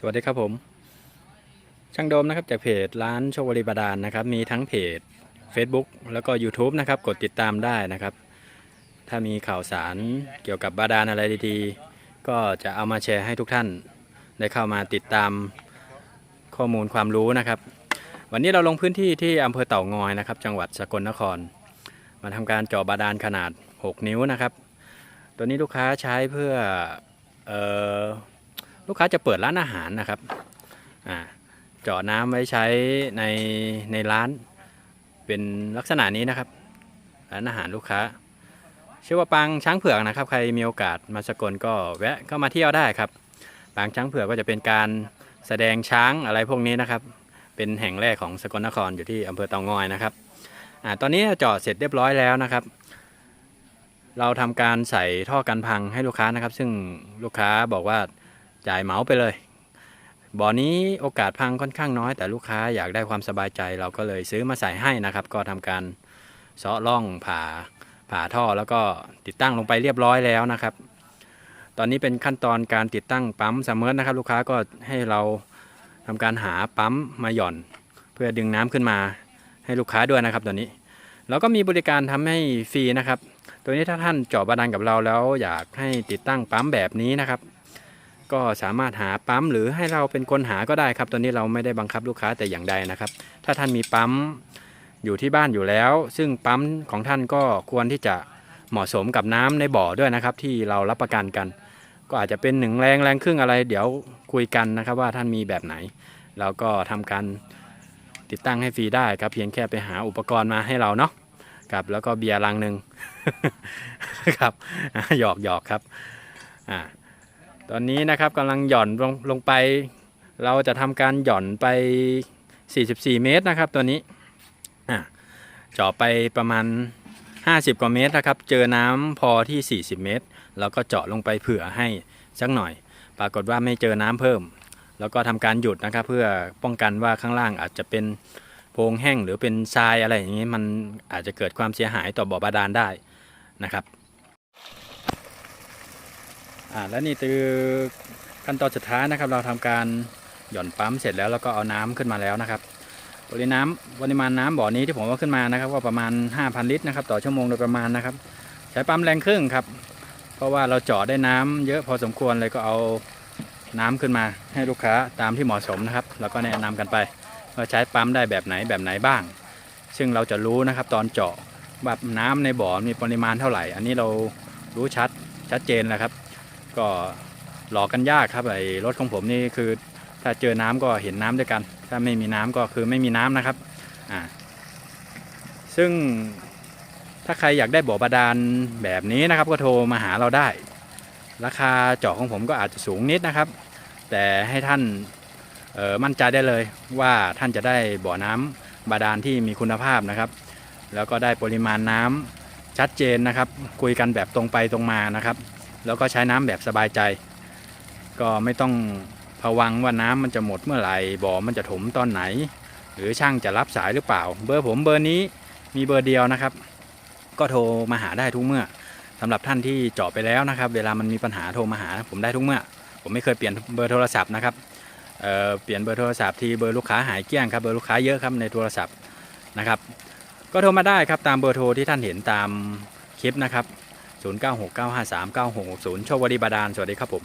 สวัสดีครับผม ช่างโดมนะครับจากเพจร้านโชวริบาดาลนะครับ มีทั้งเพจ Facebook แล้วก็ YouTube นะครับ กดติดตามได้นะครับ ถ้ามีข่าวสารเกี่ยวกับบาดาลอะไรดีๆ ก็จะเอามาแชร์ให้ทุกท่าน ได้เข้ามาติดตามข้อมูลความรู้นะครับ วันนี้เราลงพื้นที่ที่อำเภอเต่างอยนะครับ จังหวัดสกลนคร มาทำการเจาะบาดาลขนาด 6 นิ้วนะครับ ตัวนี้ลูกค้าใช้เพื่อเออ ลูกค้าจะเปิดร้านอาหารนะครับอ่าเจาะน้ำไว้ใช้ในในร้านเป็นลักษณะนี้นะครับร้านอาหารลูกค้าชื่อว่าปางช้างเผือกนะครับ ใครมีโอกาสมาสกลก็แวะเข้ามาเที่ยวได้ครับปางช้างเผือกก็จะเป็นการแสดงช้างอะไรพวกนี้นะครับ เป็นแห่งแรกของสกลนครอยู่ที่อำเภอเตางอยนะครับอาตอนนี้เจาะเสร็จเรียบร้อยแล้วนะครับ เราทำการใส่ท่อกันพังให้ลูกค้านะครับ ซึ่งลูกค้าบอกว่า จ่ายเหมาไปเลย บ่อนี้โอกาสพังค่อนข้างน้อย แต่ลูกค้าอยากได้ความสบายใจเราก็เลยซื้อมาใส่ให้นะครับ ก็ทำการเซาะร่องผ่าผ่าท่อแล้วก็ติดตั้งลงไปเรียบร้อยแล้วนะครับ ตอนนี้เป็นขั้นตอนการติดตั้งปั๊มซัมเมอร์นะครับ ลูกค้าก็ให้เราทำการหาปั๊มมาหย่อน เพื่อดึงน้ำขึ้นมาให้ลูกค้าด้วยนะครับตอนนี้เราก็มีบริการทำให้ฟรีนะครับ ตัวนี้ถ้าท่านเจาะบาดาลกับเราแล้วอยากให้ติดตั้งปั๊มแบบนี้นะครับ ก็สามารถหาปั๊มหรือให้เราเป็นคนหาก็ได้ครับตัวนี้เราไม่ได้บังคับลูกค้าแต่อย่างใดนะครับ ถ้าท่านมีปั๊มอยู่ที่บ้านอยู่แล้ว ซึ่งปั๊มของท่านก็ควรที่จะเหมาะสมกับน้ำในบ่อด้วยนะครับ ที่เรารับประกันกัน ก็อาจจะเป็นหนึ่งแรงแรงครึ่งอะไร เดี๋ยวคุยกันนะครับว่าท่านมีแบบไหนเราก็ทำการติดตั้งให้ฟรีได้ครับ เพียงแค่ไปหาอุปกรณ์มาให้เราเนาะครับแล้วก็เบียร์ลังหนึ่งครับหยอกหยอกครับอ่า ตอนนี้นะครับกำลังหย่อนลงลงไป เราจะทำการหย่อนไป 44 เมตรนะครับตัวนี้อะเจาะไปประมาณ 50 กว่าเมตรนะครับ เจอน้ำพอที่ 40 เมตร แล้วก็เจาะลงไปเผื่อให้สักหน่อย ปรากฏว่าไม่เจอน้ำเพิ่ม แล้วก็ทำการหยุดนะครับ เพื่อป้องกันว่าข้างล่างอาจจะเป็นโพรงแห้งหรือเป็นทรายอะไรอย่างนี้มันอาจจะเกิดความเสียหายต่อบ่อบาดาลได้นะครับ อ่าและนี่คือขั้นตอนสุดท้ายนะครับ เราทำการหย่อนปั๊มเสร็จแล้วแล้วก็เอาน้ำขึ้นมาแล้วนะครับปริน้ำปริมาณน้ำบ่อนี้ที่ผมว่าขึ้นมานะครับก็ประมาณ 5,000 ลิตรนะครับต่อชั่วโมงโดยประมาณนะครับ ใช้ปั๊มแรงครึ่งครับ เพราะว่าเราเจาะได้น้ำเยอะพอสมควรเลยก็เอาน้ำขึ้นมาให้ลูกค้าตามที่เหมาะสมนะครับ แล้วก็แนะนำกันไปว่าใช้ปั๊มได้แบบไหนแบบไหนบ้าง ซึ่งเราจะรู้นะครับ ตอนเจาะแบบน้ำในบ่อมีปริมาณเท่าไหร่ อันนี้เรารู้ชัดชัดเจนแล้วครับ ก็หลอกกันยากครับไอ้รถของผมนี่คือ ถ้าเจอน้ำก็เห็นน้ำด้วยกัน ถ้าไม่มีน้ำก็คือไม่มีน้ำนะครับอ่าซึ่งถ้าใครอยากได้บ่อบาดาลแบบนี้นะครับ ก็โทรมาหาเราได้ ราคาเจาะของผมก็อาจจะสูงนิดนะครับ แต่ให้ท่านมั่นใจได้เลยว่าท่านจะได้บ่อน้ำบาดาลที่มีคุณภาพนะครับ แล้วก็ได้ปริมาณน้ำชัดเจนนะครับ คุยกันแบบตรงไปตรงมานะครับ แล้วก็ใช้น้ำแบบสบายใจ ก็ไม่ต้องผวังว่าน้ำมันจะหมดเมื่อไหร่บ่อมันจะถมตอนไหน หรือช่างจะรับสายหรือเปล่า เบอร์ผมเบอร์นี้มีเบอร์เดียวนะครับ ก็โทรมาหาได้ทุกเมื่อสำหรับท่านที่เจาะไปแล้วนะครับ เวลามันมีปัญหาโทรมาหา ผมได้ทุกเมื่อ ผมไม่เคยเปลี่ยนเบอร์โทรศัพท์นะครับเเปลี่ยนเบอร์โทรศัพท์ที่เบอร์ลูกค้าหายเกลี้ยงครับเบอร์ลูกค้าเยอะครับในโทรศัพท์นะครับ ก็โทรมาได้ครับตามเบอร์โทรที่ท่านเห็นตามคลิปนะครับ 0969539660โชควดีบาดาลสวัสดีครับผม